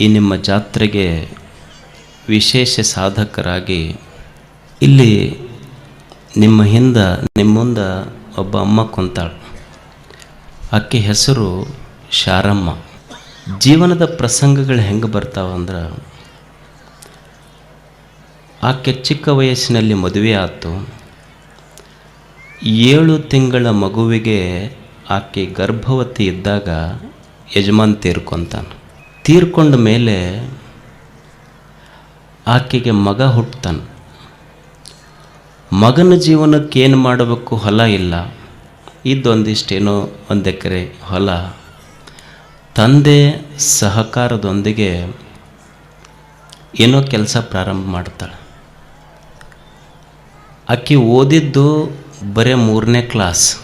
ಈ ನಿಮ್ಮ ಜಾತ್ರೆಗೆ ವಿಶೇಷ ಸಾಧಕರಾಗಿ ಇಲ್ಲಿ ನಿಮ್ಮ ಹಿಂದೆ, ನಿಮ್ಮ ಮುಂದೆ ಒಬ್ಬ ಅಮ್ಮ ಕುಂತಾಳು. ಆಕೆ ಹೆಸರು ಶಾರಮ್ಮ. ಜೀವನದ ಪ್ರಸಂಗಗಳು ಹೆಂಗೆ ಬರ್ತಾವಂದ್ರೆ ಆಕೆ ಚಿಕ್ಕ ವಯಸ್ಸಿನಲ್ಲಿ ಮದುವೆ ಆಯಿತು ಏಳು ತಿಂಗಳ ಮಗುವಿಗೆ ಆಕೆ ಗರ್ಭವತಿ ಇದ್ದಾಗ ಯಜಮಾನ್ ತೀರ್ಕೊಂತಾನೆ. ತೀರ್ಕೊಂಡ ಮೇಲೆ ಆಕೆಗೆ ಮಗ ಹುಟ್ಟತಾನೆ ಮಗನ ಜೀವನಕ್ಕೆ ಏನು ಮಾಡಬೇಕು? ಹೊಲ ಇಲ್ಲ. ಇದೊಂದಿಷ್ಟೇನೋ ಒಂದು ಎಕರೆ ಹೊಲ. ತಂದೆ ಸಹಕಾರದೊಂದಿಗೆ ಏನೋ ಕೆಲಸ ಪ್ರಾರಂಭ ಮಾಡ್ತಾಳೆ. ಆಕೆ ಓದಿದ್ದು ಬರೀ ಮೂರನೇ ಕ್ಲಾಸ್.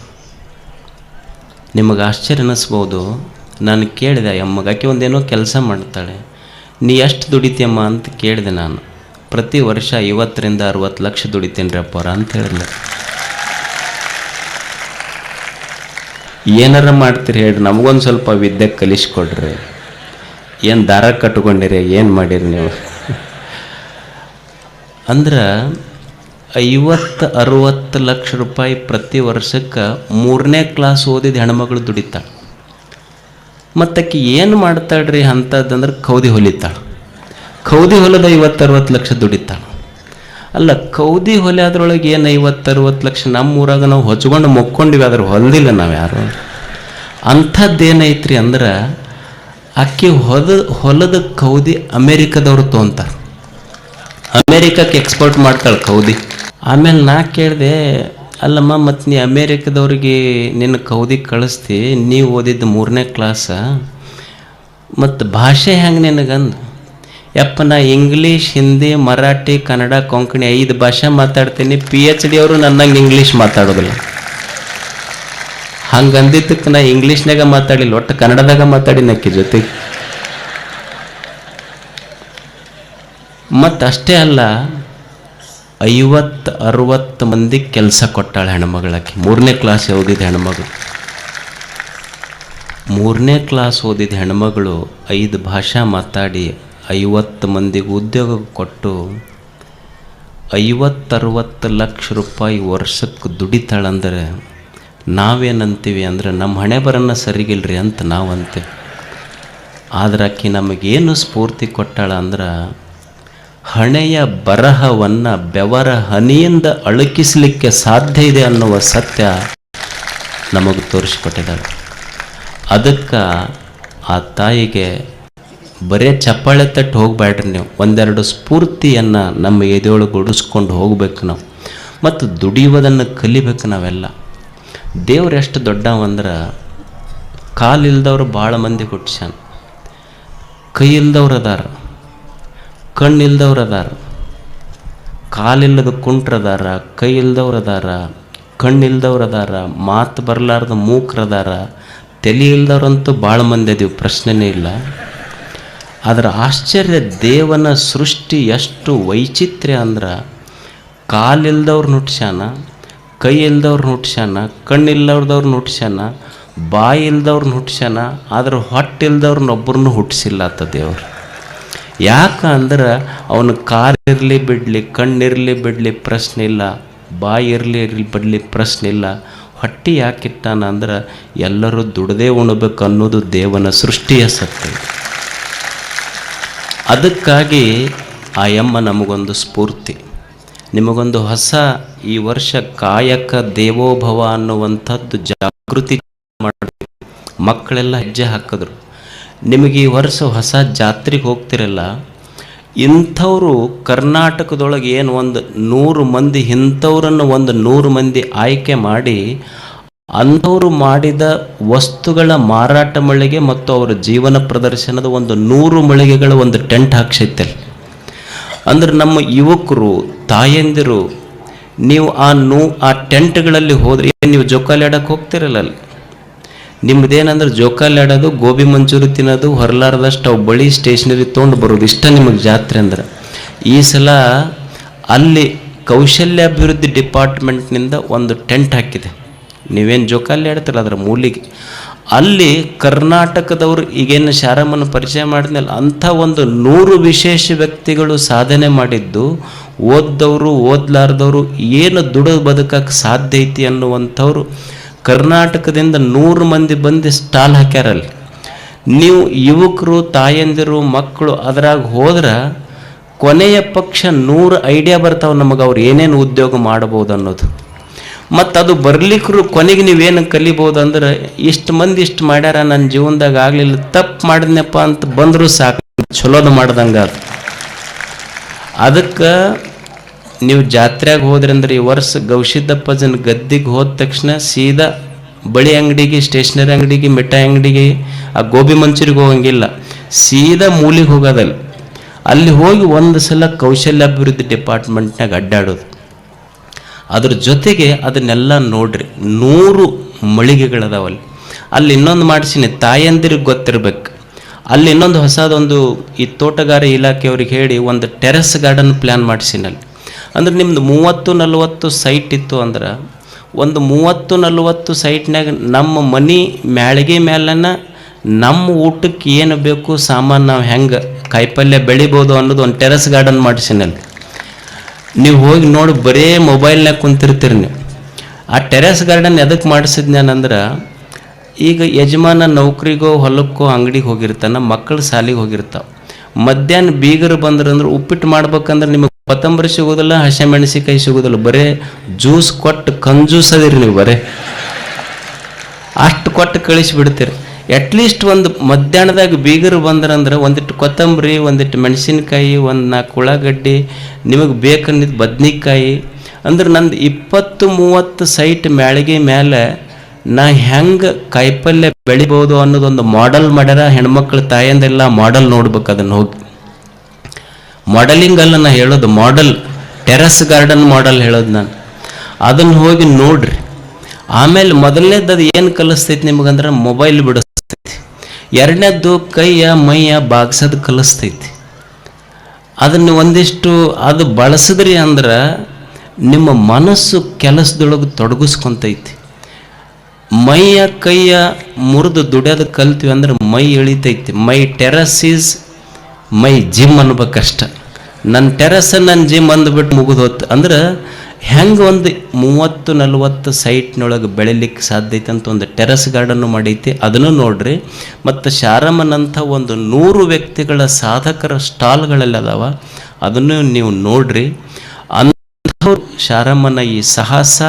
ನಿಮಗೆ ಆಶ್ಚರ್ಯ ಅನ್ನಿಸ್ಬೋದು ನಾನು ಕೇಳಿದೆ ಆಕೆ ಒಂದೇನೋ ಕೆಲಸ ಮಾಡ್ತಾಳೆ. ನೀ ಎಷ್ಟು ದುಡಿತೀಯಮ್ಮ? ಅಂತ ಕೇಳಿದೆ ನಾನು. ಪ್ರತಿ ವರ್ಷ ಐವತ್ತರಿಂದ ಅರುವತ್ತು ಲಕ್ಷ ದುಡಿತೀನಿ ರೀ ಅಂತ ಹೇಳಿದ್ಲು. ಏನಾರ ಮಾಡ್ತೀರಿ ಹೇಳ್ರಿ, ನಮಗೊಂದು ಸ್ವಲ್ಪ ವಿದ್ಯೆ ಕಲಿಸ್ಕೊಡ್ರಿ. ಏನು ದಾರ ಕಟ್ಕೊಂಡಿರಿ, ಏನು ಮಾಡಿರಿ ನೀವು? ಅಂದ್ರೆ ಐವತ್ತು ಅರುವತ್ತು ಲಕ್ಷ ರೂಪಾಯಿ ಪ್ರತಿ ವರ್ಷಕ್ಕೆ ಮೂರನೇ ಕ್ಲಾಸ್ ಓದಿದ ಹೆಣ್ಮಗಳು ದುಡಿತಾಳೆ. ಮತ್ತಕ್ಕೆ ಏನು ಮಾಡ್ತಾಳ್ರಿ ಅಂಥದ್ದಂದ್ರೆ ಕೌದಿ ಹೊಲಿತಾಳೆ. ಕೌದಿ ಹೊಲದ ಐವತ್ತು ಅರುವತ್ತು ಲಕ್ಷ ದುಡಿತಾಳೆ. ಅಲ್ಲ ಕೌದಿ ಹೊಲೆ ಅದ್ರೊಳಗೆ ಏನು ಐವತ್ತು ಅರುವತ್ತು ಲಕ್ಷ ನಮ್ಮ ಊರಾಗ ನಾವು ಹೊಚ್ಕೊಂಡು ಮೊಕ್ಕೊಂಡಿವಿ ಅದ್ರ ಹೊಲ್ದಿಲ್ಲ ನಾವು ಯಾರು? ಅಂಥದ್ದೇನೈತ್ರಿ ಅಂದ್ರೆ ಅಕ್ಕಿ ಹೊದ ಹೊಲದ ಕೌದಿ ಅಮೇರಿಕದವ್ರು ತೊಗೊಂತಾರೆ ಅಮೇರಿಕಕ್ಕೆ ಎಕ್ಸ್ಪೋರ್ಟ್ ಮಾಡ್ತಾಳೆ ಕೌದಿ. ಆಮೇಲೆ ನಾ ಕೇಳಿದೆ ಅಲ್ಲಮ್ಮ ಮತ್ತು ನೀ ಅಮೇರಿಕದವ್ರಿಗೆ ನಿನ್ನ ಕೌದಿ ಕಳಿಸ್ತಿ, ನೀವು ಓದಿದ್ದು ಮೂರನೇ ಕ್ಲಾಸ ಮತ್ತು ಭಾಷೆ ಹೆಂಗೆ ನಿನಗಂದು? ಯಪ್ಪ, ನಾ ಇಂಗ್ಲೀಷ್ ಹಿಂದಿ ಮರಾಠಿ ಕನ್ನಡ ಕೊಂಕಣಿ ಐದು ಭಾಷೆ ಮಾತಾಡ್ತೀನಿ. ಪಿ ಎಚ್ ಡಿ ಅವರು ನನ್ನಂಗೆ ಇಂಗ್ಲೀಷ್ ಮಾತಾಡೋದಿಲ್ಲ. ಹಂಗೆ ಅಂದಿದ್ದಕ್ಕೆ ನಾ ಇಂಗ್ಲೀಷ್ನಾಗ ಮಾತಾಡಿಲ್ಲ, ಒಟ್ಟು ಕನ್ನಡದಾಗ ಮಾತಾಡಿ ನಕ್ಕಿ ಜೊತೆಗೆ. ಮತ್ತು ಅಷ್ಟೇ ಅಲ್ಲ ಐವತ್ತು ಅರುವತ್ತು ಮಂದಿ ಕೆಲಸ ಕೊಟ್ಟಾಳೆ ಹೆಣ್ಮಗಳಾಕಿ ಮೂರನೇ ಕ್ಲಾಸ್ ಓದಿದ ಹೆಣ್ಮಗಳು. ಮೂರನೇ ಕ್ಲಾಸ್ ಓದಿದ ಹೆಣ್ಮಗಳು ಐದು ಭಾಷಾ ಮಾತಾಡಿ ಐವತ್ತು ಮಂದಿಗೆ ಉದ್ಯೋಗ ಕೊಟ್ಟು ಐವತ್ತರವತ್ತು ಲಕ್ಷ ರೂಪಾಯಿ ವರ್ಷಕ್ಕೆ ದುಡಿತಾಳಂದರೆ ನಾವೇನಂತೀವಿ ಅಂದ್ರೆ ನಮ್ಮ ಹಣೆ ಬರನ್ನ ಸರಿಗಿಲ್ರಿ ಅಂತ ನಾವು ಅಂತೀವಿ ಆದ್ರೆ ಆಕಿ ನಮಗೇನು ಸ್ಫೂರ್ತಿ ಕೊಟ್ಟಾಳ ಅಂದ್ರೆ ಹಣೆಯ ಬರಹವನ್ನು ಬೆವರ ಹನಿಯಿಂದ ಅಳುಕಿಸಲಿಕ್ಕೆ ಸಾಧ್ಯ ಇದೆ ಅನ್ನುವ ಸತ್ಯ ನಮಗೆ ತೋರಿಸ್ಕೊಟ್ಟಿದ್ದಾಳೆ ಅದಕ್ಕೆ ಆ ತಾಯಿಗೆ ಬರೇ ಚಪ್ಪಾಳೆ ತಟ್ಟು ಹೋಗಬೇಡ್ರಿ ನೀವು. ಒಂದೆರಡು ಸ್ಫೂರ್ತಿಯನ್ನು ನಮ್ಮ ಎದೆಯೊಳಗೆ ಉಡಿಸ್ಕೊಂಡು ಹೋಗ್ಬೇಕು ನಾವು. ಮತ್ತು ದುಡಿಯುವುದನ್ನು ಕಲಿಬೇಕು ನಾವೆಲ್ಲ. ದೇವ್ರು ಎಷ್ಟು ದೊಡ್ಡವಂದ್ರೆ ಕಾಲಿಲ್ದವ್ರು ಭಾಳ ಮಂದಿ ಹುಟ್ಸ್ಯಾನ ಕೈ ಇಲ್ದವ್ರು ಅದಾರ. ಕಣ್ಣಿಲ್ದವ್ರು ಅದಾರ ಕಾಲಿಲ್ಲದ ಕುಂಟ್ರದಾರ ಕೈ ಇಲ್ದವ್ರು ಅದಾರ ಕಣ್ಣಿಲ್ದವ್ರು ಅದಾರ ಮಾತು ಬರಲಾರ್ದ ಮೂಕ್ರದಾರ ತಲೆ ಇಲ್ದವ್ರಂತೂ ಭಾಳ ಮಂದಿ ಅದೀವಿ, ಪ್ರಶ್ನೆನೇ ಇಲ್ಲ. ಅದರ ಆಶ್ಚರ್ಯ, ದೇವನ ಸೃಷ್ಟಿ ಎಷ್ಟು ವೈಚಿತ್ರ್ಯ ಅಂದ್ರೆ, ಕಾಲಿಲ್ದವ್ರು ನುಟ್ಸ್ಯಾನ ಕೈ ಇಲ್ದವ್ರು ನುಟ್ಸ್ಯಾನ ಕಣ್ಣಿಲ್ಲವ್ರದವ್ರನ್ನ ನುಟ್ಸ್ಯಾನ ಬಾಯಿ ಇಲ್ದವ್ರನ್ನ ನುಟ್ಸ್ಯಾನ, ಆದ್ರೆ ಹೊಟ್ಟಿಲ್ದವ್ರನ್ನೊಬ್ಬರನ್ನು ಹುಟ್ಟಿಸಿಲ್ಲ ಆತ ದೇವ್ರು. ಯಾಕೆ ಅಂದ್ರೆ ಅವನು ಕಾರಿರಲಿ ಬಿಡಲಿ ಕಣ್ಣಿರಲಿ ಬಿಡಲಿ ಪ್ರಶ್ನೆ ಇಲ್ಲ, ಬಾಯಿ ಇರಲಿ ಇರಲಿ ಬಿಡಲಿ ಪ್ರಶ್ನೆ ಇಲ್ಲ. ಹೊಟ್ಟೆ ಯಾಕಿಟ್ಟಾನ ಅಂದ್ರೆ ಎಲ್ಲರೂ ದುಡದೇ ಉಣಬೇಕು ಅನ್ನೋದು ದೇವನ ಸೃಷ್ಟಿಯ ಸತ್ಯ ಅದಕ್ಕಾಗಿ ಆ ಯಮ್ಮ ನಮಗೊಂದು ಸ್ಫೂರ್ತಿ. ನಿಮಗೊಂದು ಹೊಸ ಈ ವರ್ಷ ಕಾಯಕ ದೇವೋಭವ ಅನ್ನುವಂಥದ್ದು ಜಾಗೃತಿ ಮಾಡಿ ಮಕ್ಕಳೆಲ್ಲ ಹೆಜ್ಜೆ ಹಾಕಿದ್ರು. ನಿಮಗೆ ಈ ವರ್ಷ ಹೊಸ ಜಾತ್ರೆಗೆ ಹೋಗ್ತಿರಲ್ಲ, ಇಂಥವರು ಕರ್ನಾಟಕದೊಳಗೆ ಏನು ಒಂದು ನೂರು ಮಂದಿ, ಇಂಥವ್ರನ್ನು ಒಂದು ನೂರು ಮಂದಿ ಆಯ್ಕೆ ಮಾಡಿ, ಅಂಥವರು ಮಾಡಿದ ವಸ್ತುಗಳ ಮಾರಾಟ ಮಳಿಗೆ ಮತ್ತು ಅವರ ಜೀವನ ಪ್ರದರ್ಶನದ ಒಂದು ನೂರು ಮಳಿಗೆಗಳ ಒಂದು ಟೆಂಟ್ ಹಾಕ್ಸೈತಲ್ಲಿ ಅಂದ್ರೆ ನಮ್ಮ ಯುವಕರು, ತಾಯಂದಿರು, ನೀವು ಆ ನೂ, ಆ ಟೆಂಟ್ಗಳಲ್ಲಿ ಹೋದರೆ ನೀವು ಜೋಕಾಲಿ ಆಡಕ್ಕೆ ಹೋಗ್ತಿರಲ್ಲ ಅಲ್ಲಿ? ನಿಮ್ದೇನಂದ್ರೆ ಜೋಕಾಲಿ ಆಡೋದು, ಗೋಬಿ ಮಂಚೂರಿ ತಿನ್ನೋದು, ಹೊರಲಾರ್ದಷ್ಟು ಅವು ಬಳಿ ಸ್ಟೇಷನರಿ ತೊಗೊಂಡು ಬರೋದು, ಇಷ್ಟ ನಿಮಗೆ ಜಾತ್ರೆ ಅಂದ್ರೆ. ಈ ಸಲ ಅಲ್ಲಿ ಕೌಶಲ್ಯಾಭಿವೃದ್ಧಿ ಡಿಪಾರ್ಟ್ಮೆಂಟ್ನಿಂದ ಒಂದು ಟೆಂಟ್ ಹಾಕಿದೆ. ನೀವೇನು ಜೋಕಾಲಿ ಆಡ್ತೀರ ಅದರ ಮೂಲಿಗೆ. ಅಲ್ಲಿ ಕರ್ನಾಟಕದವರು ಈಗೇನು ಶಾರಮ್ಮನ ಪರಿಚಯ ಮಾಡಿದ್ಮೇಲೆ ಅಂಥ ಒಂದು ನೂರು ವಿಶೇಷ ವ್ಯಕ್ತಿಗಳು ಸಾಧನೆ ಮಾಡಿದ್ದು, ಓದ್ದವರು, ಓದ್ಲಾರ್ದವರು ಏನು ದುಡ ಬದುಕಕ್ಕೆ ಸಾಧ್ಯ ಐತಿ ಅನ್ನುವಂಥವ್ರು ಕರ್ನಾಟಕದಿಂದ ನೂರು ಮಂದಿ ಬಂದು ಸ್ಟಾಲ್ ಹಾಕ್ಯಾರಲ್ಲಿ. ನೀವು ಯುವಕರು, ತಾಯಂದಿರು, ಮಕ್ಕಳು ಅದ್ರಾಗ ಹೋದ್ರೆ ಕೊನೆಯ ಪಕ್ಷ ನೂರು ಐಡಿಯಾ ಬರ್ತಾವೆ ನಮಗೆ ಅವ್ರು ಏನೇನು ಉದ್ಯೋಗ ಮಾಡ್ಬೋದು ಅನ್ನೋದು. ಮತ್ತು ಅದು ಬರ್ಲಿಕ್ಕರು ಕೊನೆಗೆ ನೀವೇನು ಕಲಿಬೋದು ಅಂದ್ರೆ ಇಷ್ಟು ಮಂದಿ ಇಷ್ಟು ಮಾಡ್ಯಾರ ನನ್ನ ಜೀವನದಾಗ ಆಗಲಿಲ್ಲ ತಪ್ಪು ಮಾಡಿದ್ನಪ್ಪ ಅಂತ ಬಂದರೂ ಸಾಕು, ಚಲೋದು ಮಾಡ್ದಂಗೆ ಅದು ಅದಕ್ಕೆ ನೀವು ಜಾತ್ರೆಗೆ ಹೋದ್ರಂದ್ರೆ ಈ ವರ್ಷ ಗೌಶಿದ್ದಪ್ಪಜನ ಗದ್ದಿಗೆ ಹೋದ ತಕ್ಷಣ ಸೀದಾ ಬಳಿ ಅಂಗಡಿಗೆ, ಸ್ಟೇಷನರಿ ಅಂಗಡಿಗೆ, ಮಿಠಾಯಿ ಅಂಗಡಿಗೆ, ಆ ಗೋಬಿ ಮಂಚೂರಿಗೆ ಹೋಗಂಗಿಲ್ಲ. ಸೀದಾ ಮೂಲಿಗೆ ಹೋಗೋದಲ್ಲಿ ಅಲ್ಲಿ ಹೋಗಿ ಒಂದು ಸಲ ಕೌಶಲ್ಯಾಭಿವೃದ್ಧಿ ಡಿಪಾರ್ಟ್ಮೆಂಟ್ನಾಗ ಅಡ್ಡಾಡೋದು. ಅದ್ರ ಜೊತೆಗೆ ಅದನ್ನೆಲ್ಲ ನೋಡ್ರಿ, ನೂರು ಮಳಿಗೆಗಳದಾವಲ್ಲಿ. ಅಲ್ಲಿ ಇನ್ನೊಂದು ಮಾಡಿಸಿನಿ, ತಾಯಂದಿರಿಗೆ ಗೊತ್ತಿರ್ಬೇಕು. ಅಲ್ಲಿ ಇನ್ನೊಂದು ಹೊಸದೊಂದು ಈ ತೋಟಗಾರ ಇಲಾಖೆಯವ್ರಿಗೆ ಹೇಳಿ ಒಂದು ಟೆರೆಸ್ ಗಾರ್ಡನ್ ಪ್ಲ್ಯಾನ್ ಮಾಡಿಸಿನಲ್ಲಿ ಅಂದ್ರೆ ನಿಮ್ದು ಮೂವತ್ತು ನಲವತ್ತು ಸೈಟ್ ಇತ್ತು ಅಂದ್ರೆ ಒಂದು ಮೂವತ್ತು ನಲವತ್ತು ಸೈಟ್ನಾಗ ನಮ್ಮ ಮನೆ ಮ್ಯಾಳಿಗೆ ಮೇಲನ ನಮ್ಮ ಊಟಕ್ಕೆ ಏನು ಬೇಕು ಸಾಮಾನು ನಾವು ಹೆಂಗೆ ಕಾಯಿಪಲ್ಯ ಬೆಳಿಬೋದು ಅನ್ನೋದು ಒಂದು ಟೆರೆಸ್ ಗಾರ್ಡನ್ ಮಾಡಿಸಿನಲ್ಲಿ ನೀವು ಹೋಗಿ ನೋಡಿ ಬರೇ ಮೊಬೈಲ್ನಾಗ ಕುಂತಿರ್ತೀರಿ ನೀವು. ಆ ಟೆರೆಸ್ ಗಾರ್ಡನ್ ಎದಕ್ಕೆ ಮಾಡಿಸಿದ್ನೇನಂದ್ರೆ ಈಗ ಯಜಮಾನ ನೌಕರಿಗೋ ಹೊಲಕ್ಕೋ ಅಂಗಡಿಗೆ ಹೋಗಿರ್ತಾನೆ, ಮಕ್ಕಳು ಶಾಲಿಗೆ ಹೋಗಿರ್ತಾವೆ. ಮಧ್ಯಾಹ್ನ ಬೀಗರು ಬಂದ್ರಂದ್ರೆ ಉಪ್ಪಿಟ್ಟು ಮಾಡ್ಬೇಕಂದ್ರೆ ನಿಮಗೆ ಕೊತ್ತಂಬರಿ ಸಿಗೋದಿಲ್ಲ ಹಸಿಮೆಣಸಿಕಾಯಿ ಸಿಗೋದಿಲ್ಲ, ಬರೀ ಜ್ಯೂಸ್ ಕೊಟ್ಟು ಕಂಜೂಸ್ ಅದಿರಿ ನೀವು ಬರೀ. ಅಷ್ಟು ಕೊಟ್ಟು ಕಳಿಸಿ ಬಿಡ್ತೀರಿ. ಅಟ್ಲೀಸ್ಟ್ ಒಂದು ಮಧ್ಯಾಹ್ನದಾಗ ಬೀಗರು ಬಂದ್ರಂದ್ರೆ ಒಂದಿಟ್ಟು ಕೊತ್ತಂಬರಿ, ಒಂದಿಟ್ಟು ಮೆಣಸಿನ್ಕಾಯಿ, ಒಂದು ನಾಲ್ಕು ಉಳ್ಳಾಗಡ್ಡಿ, ನಿಮಗೆ ಬೇಕನ್ನಿದ್ದು ಬದ್ನಿಕಾಯಿ. ಅಂದ್ರೆ ನಂದು ಇಪ್ಪತ್ತು ಮೂವತ್ತು ಸೈಟ್ ಮ್ಯಾಳಿಗೆ ಮೇಲೆ ನಾ ಹೆಂಗೆ ಕಾಯಿಪಲ್ಯ ಬೆಳಿಬೋದು ಅನ್ನೋದೊಂದು ಮಾಡೆಲ್ ಮಾಡ್ಯಾರ ಹೆಣ್ಮಕ್ಳು ತಾಯಂದೆಲ್ಲ ಮಾಡೆಲ್ ನೋಡ್ಬೇಕು ಅದನ್ನು ಹೋಗಿ. ಮಾಡೆಲಿಂಗ್ ಅಲ್ಲ ನಾ ಹೇಳೋದು ಮಾಡೆಲ್ ಟೆರಸ್ ಗಾರ್ಡನ್ ಮಾಡೆಲ್ ಹೇಳೋದು ನಾನು. ಅದನ್ನು ಹೋಗಿ ನೋಡ್ರಿ. ಆಮೇಲೆ ಮೊದಲನೇದ್ದು ಏನು ಕಲಿಸ್ತೈತಿ ನಿಮಗಂದ್ರೆ ಮೊಬೈಲ್ ಬಿಡಿಸ್ತೈತಿ. ಎರಡನೇದ್ದು ಕೈಯ ಮೈಯ ಬಾಗ್ಸೋದು ಕಲಿಸ್ತೈತಿ. ಅದನ್ನು ಒಂದಿಷ್ಟು ಅದು ಬಳಸಿದ್ರಿ ಅಂದ್ರೆ ನಿಮ್ಮ ಮನಸ್ಸು ಕೆಲಸದೊಳಗೆ ತೊಡಗಿಸ್ಕೊಂತೈತಿ. ಮೈಯ ಕೈಯ ಮುರಿದು ದುಡಿಯೋದು ಕಲ್ತೀವಿ ಅಂದ್ರೆ ಮೈ ಎಳಿತೈತಿ my terrace is my gym ಅನ್ಬೇಕಷ್ಟ. ನನ್ನ ಟೆರಸ್ ನನ್ನ ಜಿಮ್ ಅಂದ್ಬಿಟ್ಟು ಮುಗಿದು ಹೋತು ಅಂದ್ರೆ ಹೆಂಗೆ ಒಂದು ಮೂವತ್ತು ನಲ್ವತ್ತು ಸೈಟ್ನೊಳಗೆ ಬೆಳಿಲಿಕ್ಕೆ ಸಾಧ್ಯ ಐತೆ ಅಂತ ಒಂದು ಟೆರಸ್ ಗಾರ್ಡನ್ನು ಮಾಡೈತಿ, ಅದನ್ನು ನೋಡ್ರಿ. ಮತ್ತು ಶಾರಮ್ಮನಂಥ ಒಂದು ನೂರು ವ್ಯಕ್ತಿಗಳ ಸಾಧಕರ ಸ್ಟಾಲ್ಗಳೆಲ್ಲ ಅದಾವ, ಅದನ್ನು ನೀವು ನೋಡ್ರಿ. ಅಂಥವ್ರು ಶಾರಮ್ಮನ ಈ ಸಾಹಸ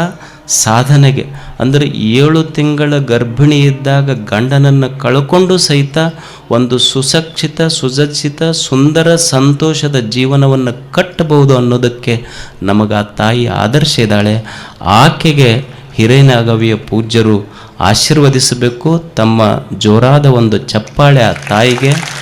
ಸಾಧನೆಗೆ. ಅಂದರೆ ಏಳು ತಿಂಗಳ ಗರ್ಭಿಣಿ ಇದ್ದಾಗ ಗಂಡನನ್ನು ಕಳ್ಕೊಂಡು ಸಹಿತ ಒಂದು ಸುಸಕ್ಷಿತ ಸುಸಜ್ಜಿತ, ಸುಂದರ, ಸಂತೋಷದ ಜೀವನವನ್ನು ಕಟ್ಟಬಹುದು ಅನ್ನೋದಕ್ಕೆ ನಮಗೆ ಆ ತಾಯಿ ಆದರ್ಶ ಇದ್ದಾಳೆ. ಆಕೆಗೆ ಹಿರೇನಾಗವಿಯ ಪೂಜ್ಯರು ಆಶೀರ್ವದಿಸಬೇಕು. ತಮ್ಮ ಜೋರಾದ ಒಂದು ಚಪ್ಪಾಳೆ ಆ ತಾಯಿಗೆ.